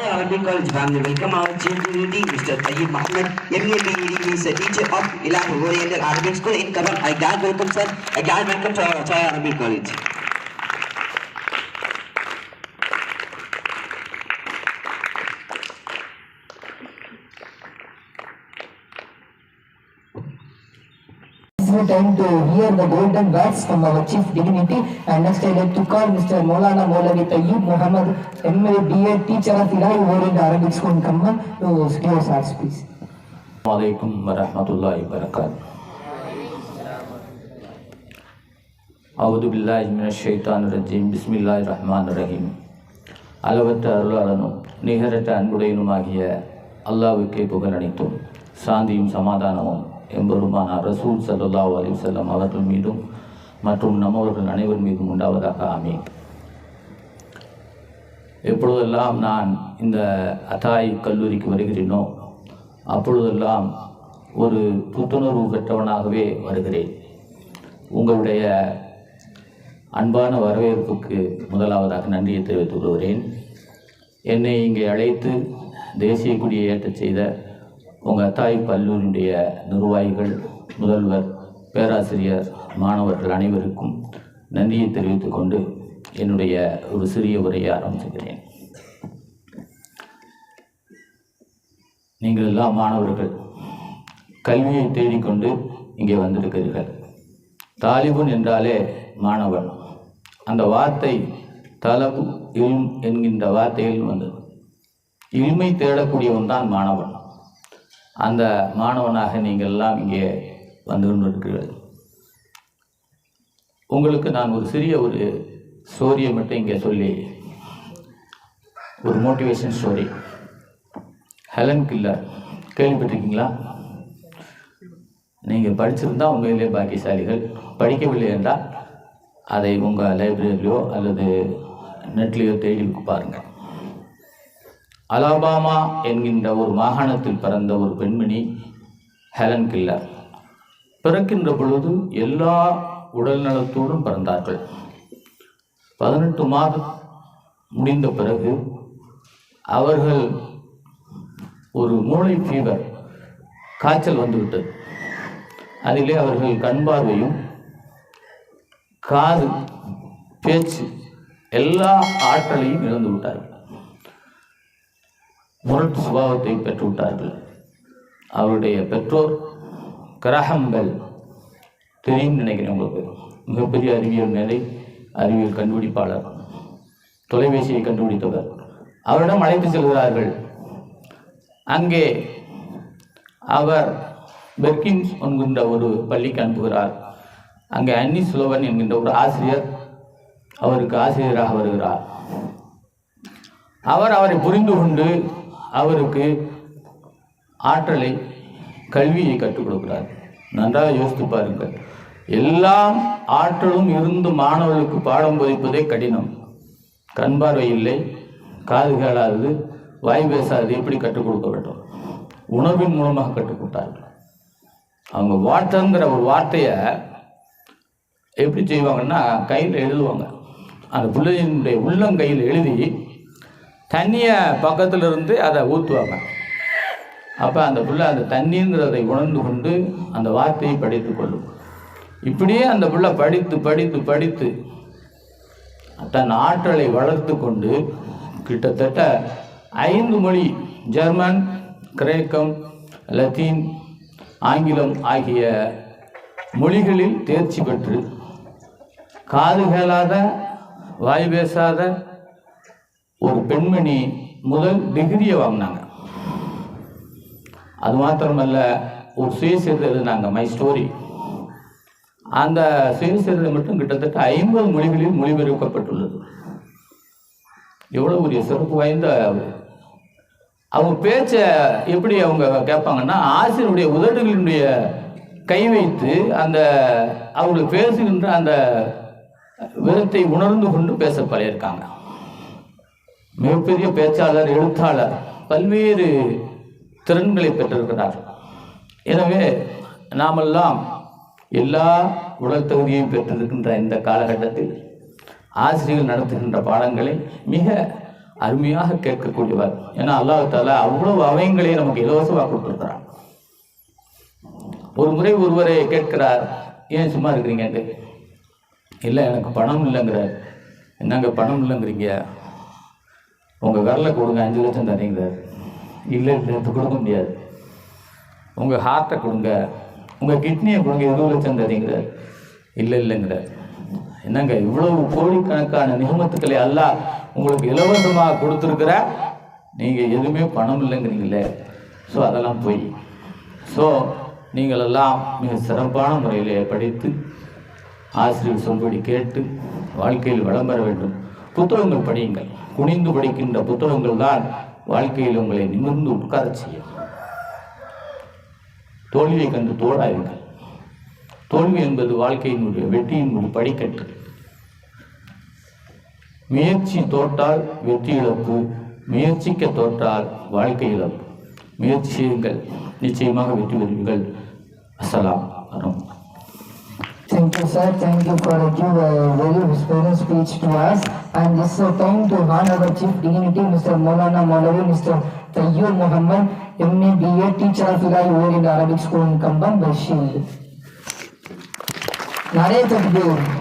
Arabic College family, welcome our chief Mr. Tayyib Mahmoud, MA BEd. He is a teacher of Ilah Oriental Arabic School in Kaban. I glad welcome, sir. I glad welcome to our Arabic College. No time to hear the golden words from our chief dignity. And next I like to call Mr. Molana Molavi Tayyib Muhammad, MA, BA, teacher of Ilahi Orient Arabic School in Kamman to give us our speech. வலைக்கும் வரஹமத்துல்லாஹி வரகாத் அவுது பில்லாஹி மினஷ் ஷைத்தான் ரஜீம் பிஸ்மில்லாஹி ரஹ்மான் ரஹீம் அளவற்ற அருளாளனும் நிகரற்ற அன்புடையனுமாகிய அல்லாவுக்கே புகழ் அனைத்தும் சாந்தியும் சமாதானமும் எம்பெருமான ரசூல் சல்லா அலைஹி வஸல்லம் அவர்கள் மீதும் மற்றும் நம்மவர்கள் அனைவர் மீதும் உண்டாவதாக ஆமீன். எப்பொழுதெல்லாம் நான் இந்த அதாய் கல்லூரிக்கு வருகிறேனோ அப்பொழுதெல்லாம் ஒரு புத்துணர்வு பெற்றவனாகவே வருகிறேன். உங்களுடைய அன்பான வரவேற்புக்கு முதலாவதாக நன்றியை தெரிவித்துக் கொள்கிறேன். என்னை இங்கே அழைத்து தேசிய கொடியை ஏற்றச் செய்த உங்கள் அத்தாய் கல்லூரியுடைய நிர்வாகிகள் முதல்வர் பேராசிரியர் மாணவர்கள் அனைவருக்கும் நன்றியை தெரிவித்து கொண்டு என்னுடைய ஒரு சிறிய உரையை ஆரம்பிச்சுக்கிறேன். நீங்கள் எல்லாம் மாணவர்கள் கல்வியை தேடிக்கொண்டு இங்கே வந்திருக்கிறீர்கள். தாலிபுன் என்றாலே மாணவன். அந்த வார்த்தை தலபு இல் என்கின்ற வார்த்தையில் வந்தது. இனிமை தேடக்கூடியவன் தான் மாணவன். அந்த மாணவனாக நீங்கள் எல்லாம் இங்கே வந்து கொண்டிருக்கிறீர்கள். உங்களுக்கு நான் ஒரு சிறிய ஒரு ஸ்டோரியை மட்டும் இங்கே சொல்லி ஒரு மோட்டிவேஷன் ஸ்டோரி ஹெலன் கில்லர் கேள்விப்பட்டிருக்கீங்களா? நீங்கள் படிச்சிருந்தால் உண்மையிலே பாக்கியசாலிகள். படிக்கவில்லை என்றால் அதை உங்கள் லைப்ரரியிலையோ அல்லது நெட்லேயோ தேடி பாருங்கள். அலாபாமா என்கின்ற ஒரு மாகாணத்தில் பிறந்த ஒரு பெண்மணி ஹெலன் கில்லர். பிறக்கின்ற பொழுது எல்லா உடல் நலத்தோடும் பிறந்தார்கள். பதினெட்டு மாதம் முடிந்த பிறகு அவர்கள் ஒரு மூளை ஃபீவர் காய்ச்சல் வந்துவிட்டது. அதிலே அவர்கள் கண் பார்வையும் காது பேச்சு எல்லா ஆற்றலையும் இழந்து விட்டார்கள் முரண் சுபாவத்தை பெற்றுவிட்டார்கள். அவருடைய பெற்றோர் கிரகங்கள் தெரியும் நினைக்கிறேன் உங்களுக்கு. மிகப்பெரிய அறிவியல் நிலை அறிவியல் கண்டுபிடிப்பாளர் தொலைபேசியை கண்டுபிடித்தவர். அவரிடம் அழைத்து செல்கிறார்கள். அங்கே அவர் பெர்கின்ஸ் என்கின்ற ஒரு பள்ளிக்கு அனுப்புகிறார். அங்கே அன்னி சுலவன் என்கின்ற ஒரு ஆசிரியர் அவருக்கு ஆசிரியராக வருகிறார். அவர் அவரை புரிந்து கொண்டு அவருக்கு ஆற்றலை கல்வியை கற்றுக் கொடுக்கிறார். நன்றாக யோசித்து பாருங்கள். எல்லாம் ஆற்றலும் இருந்து மாணவர்களுக்கு பாடம் போதிப்பதே கடினம். கண் பார்வை இல்லை காது கேளாதது வாய் பேசாதது எப்படி கற்றுக் கொடுக்க வேண்டும்? உணவின் மூலமாக கற்றுக் கொடுத்தார்கள். அவங்க வாட்டங்கிற ஒரு வார்த்தையை எப்படி செய்வாங்கன்னா கையில் எழுதுவாங்க. அந்த பிள்ளையினுடைய உள்ளங்கையில் எழுதி தண்ணியை பக்கத்தில் இருந்து அதை ஊற்றுவாங்க அப்போ அந்த பிள்ளை அந்த தண்ணிங்கிறதை உணர்ந்து கொண்டு அந்த வார்த்தையை படித்து கொள்ளும். இப்படியே அந்த பிள்ளை படித்து படித்து படித்து தன் ஆற்றலை வளர்த்து கொண்டு கிட்டத்தட்ட ஐந்து மொழி ஜெர்மன் கிரேக்கம் லத்தீன் ஆங்கிலம் ஆகிய மொழிகளில் தேர்ச்சி பெற்று காது கேளாத வாய் பேசாத ஒரு பெண்மணி முதல் டிகிரியை வாங்கினாங்க. அது மாத்திரமல்ல ஒரு சுயசரிதை எழுதினாங்க மை ஸ்டோரி அந்த சுயசரிதை மட்டும் கிட்டத்தட்ட ஐம்பது மொழிகளில் மொழிபெயர்க்கப்பட்டுள்ளது. எவ்வளோ பெரிய சிறப்பு வாய்ந்த அவங்க பேச்சை எப்படி அவங்க கேட்பாங்கன்னா ஆசிரியருடைய உதடுகளினுடைய கை வைத்து அந்த அவர்கள் பேசுகின்ற அந்த விதத்தை உணர்ந்து கொண்டு பேச பழையிருக்காங்க மிகப்பெரிய பேச்சாளர் எழுத்தாளர் பல்வேறு திறன்களை பெற்றிருக்கிறார். எனவே நாமெல்லாம் எல்லா உடல் தகுதியையும் பெற்றிருக்கின்ற இந்த காலகட்டத்தில் ஆசிரியர்கள் நடத்துகின்ற பாடங்களை மிக அருமையாக கேட்கக்கூடியவர். ஏன்னா அல்லாஹால அவ்வளவு அவயங்களையும் நமக்கு இலவசமாக கொடுத்துருக்கிறார் ஒரு முறை ஒருவரை கேட்கிறார் ஏன் சும்மா இருக்கிறீங்க? இல்லை எனக்கு பணம் இல்லைங்கிறார் என்னங்க பணம் இல்லைங்கிறீங்க? உங்கள் விரலை கொடுங்க அஞ்சு லட்சம் தரீங்கிறார் இல்லை இல்லை கொடுக்க முடியாது. உங்கள் ஹார்ட்டை கொடுங்க. உங்கள் கிட்னியை கொடுங்க இருபது லட்சம் தரீங்கிறார் இல்லை இல்லைங்கிறார் என்னங்க இவ்வளவு கோடிக்கணக்கான நிகமத்துக்களை எல்லாம் உங்களுக்கு இலவசமாக கொடுத்துருக்குற நீங்கள் எதுவுமே பணம் இல்லைங்கிறீங்களே. ஸோ அதெல்லாம் போய். ஸோ நீங்களெல்லாம் மிக சிறப்பான முறையிலே படித்து ஆசிரியர் சொல்படி கேட்டு வாழ்க்கையில் வளம் பெற வேண்டும். புத்தகங்கள் படியுங்கள். குனிந்து படிக்கின்ற புத்தகங்கள் தான் வாழ்க்கையில் உங்களை நிமிர்ந்து உட்கார செய்யும். தோல்வியை கண்டு தோடாயுங்கள் தோல்வி என்பது வாழ்க்கையினுடைய வெற்றியின் ஒரு படிக்கட்டு. முயற்சி தோற்றால் வெற்றி இழப்பு முயற்சிக்க தோற்றால் வாழ்க்கை இழப்பு. முயற்சியுங்கள் நிச்சயமாக வெற்றி பெறுவீர்கள். அசலாம் வரும் you, sir. Thank you for giving a very inspiring speech to us. And this is a time to honor our chief dignity, Mr. Maulana Maulavi, Mr. Tayyur Muhammad, MA, BA, teacher of Ilahi in Arabic School in Kambam, Bashir. Narrated